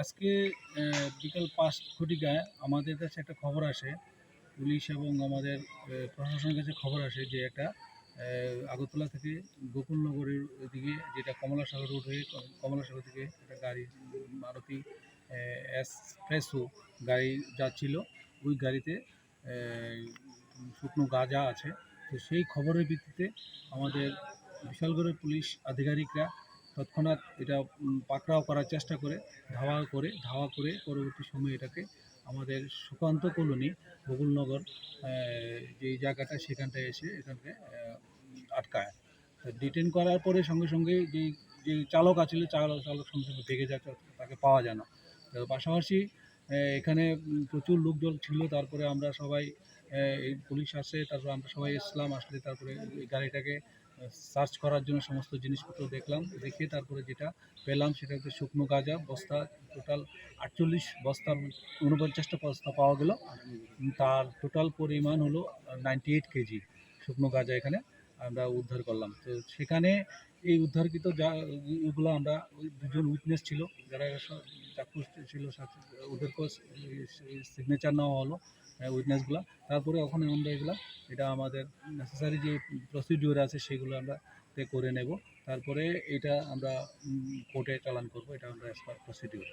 আজকে বিকাল পাঁচ ঘটিকায় আমাদের কাছে একটা খবর আসে। পুলিশ এবং আমাদের প্রশাসনের কাছে খবর আসে যে একটা আগরতলা থেকে গোকুলনগরের দিকে যেটা কমলাসাগর রোড হয়ে, কমলাসাগর থেকে একটা গাড়ি, মারুতি এক্সপ্রেসো গাড়ি যাচ্ছিল। ওই গাড়িতে শুকনো গাঁজা আছে। তো সেই খবরের ভিত্তিতে আমাদের বিশালগড়ের পুলিশ আধিকারিকরা তৎক্ষণাৎ এটা পাকড়াও করার চেষ্টা করে ধাওয়া করে ধাওয়া করে পরবর্তী সময়ে এটাকে আমাদের সুকান্ত কলোনি বকুলনগর আহ, যে জায়গাটা সেখানটায় এসে এখানকে আটকায়। ডিটেন করার পরে সঙ্গে সঙ্গে যে যে চালক আছিল চালক চালক সঙ্গে সঙ্গে ভেগে যায় তাকে পাওয়া যায় না। পাশাপাশি এখানে প্রচুর লোকজন ছিল, তারপরে আমরা সবাই পুলিশ আসে, তারপরে আমরা সবাই এসলাম, আসলে তারপরে গাড়িটাকে সার্চ করার জন্য সমস্ত জিনিসপত্র দেখলাম, দেখে তারপরে যেটা পেলাম সেটা হচ্ছে শুকনো গাঁজা, বস্তা টোটাল আটচল্লিশ বস্তার উনপঞ্চাশটা বস্তা পাওয়া গেল। তার টোটাল পরিমাণ হলো নাইনটি এইট কেজি শুকনো গাঁজা এখানে আমরা উদ্ধার করলাম। তো সেখানে এই উদ্ধারকৃত যা, এগুলো আমরা, ওই দুজন উইটনেস ছিল, যারা চাক্ষুষ ছিল ওদের ওদেরকেও সিগনেচার নেওয়া হলো উইটনেসগুলো তারপরে ওখানে আমরা এগুলো, এটা আমাদের নেসেসারি যে প্রসিডিওর আছে, সেগুলো আমরা করে নেব। তারপরে এটা আমরা কোর্টে চালান করব, এটা আমরা অ্যাজ পার প্রসিডিওর